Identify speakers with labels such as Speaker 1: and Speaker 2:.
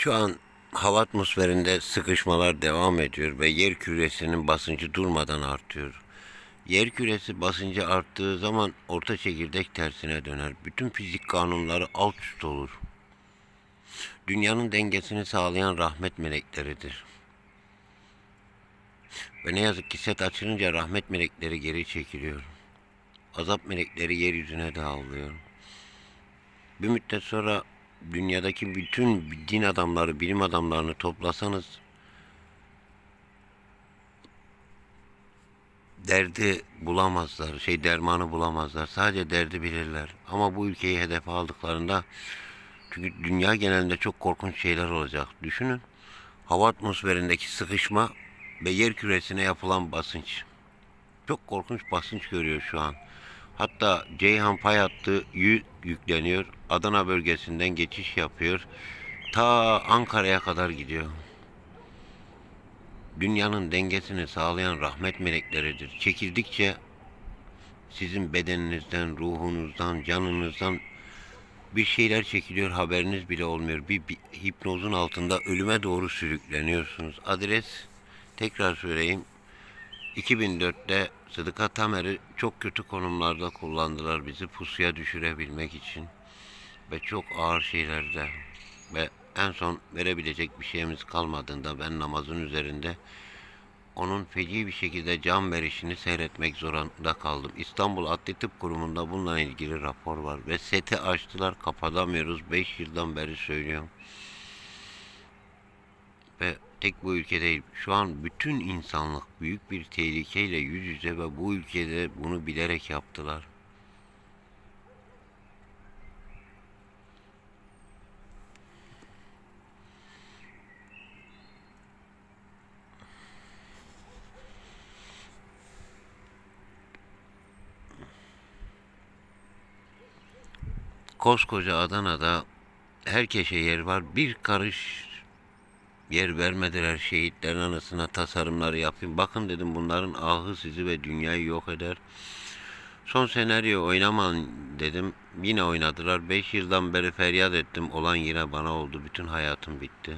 Speaker 1: Şu an hava atmosferinde sıkışmalar devam ediyor ve yer küresinin basıncı durmadan artıyor. Yer küresi basıncı arttığı zaman orta çekirdek tersine döner. Bütün fizik kanunları alt üst olur. Dünyanın dengesini sağlayan rahmet melekleridir. Ve ne yazık ki set açılınca rahmet melekleri geri çekiliyor. Azap melekleri yeryüzüne dağılıyor. Bir müddet sonra dünyadaki bütün din adamları, bilim adamlarını toplasanız derdi bulamazlar, şey dermanı bulamazlar. Sadece derdi bilirler. Ama bu ülkeyi hedefe aldıklarında çünkü dünya genelinde çok korkunç şeyler olacak. Düşünün. Hava atmosferindeki sıkışma ve yer küresine yapılan basınç. Çok korkunç basınç görüyor şu an. Hatta Ceyhan pay hattı yük yükleniyor. Adana bölgesinden geçiş yapıyor. Ta Ankara'ya kadar gidiyor. Dünyanın dengesini sağlayan rahmet melekleridir. Çekildikçe sizin bedeninizden, ruhunuzdan, canınızdan bir şeyler çekiliyor haberiniz bile olmuyor. Bir, bir hipnozun altında ölüme doğru sürükleniyorsunuz. Adres tekrar söyleyeyim. 2004'te Sıdıka Tamer'i çok kötü konumlarda kullandılar bizi pusuya düşürebilmek için. Ve çok ağır şeylerde ve en son verebilecek bir şeyimiz kalmadığında ben namazın üzerinde onun feci bir şekilde can verişini seyretmek zorunda kaldım. İstanbul Adli Tıp Kurumu'nda bununla ilgili rapor var ve seti açtılar kapatamıyoruz. 5 yıldan beri söylüyorum. Ve tek bu ülke değil. Şu an bütün insanlık büyük bir tehlikeyle yüz yüze ve bu ülkede bunu bilerek yaptılar. Koskoca Adana'da herkese yer var. Bir karış yer vermediler şehitlerin anısına tasarımları yapayım. Bakın dedim bunların ahı sizi ve dünyayı yok eder. Son senaryo oynaman dedim. Yine oynadılar. 5 yıldan beri feryat ettim. Olan yine bana oldu. Bütün hayatım bitti.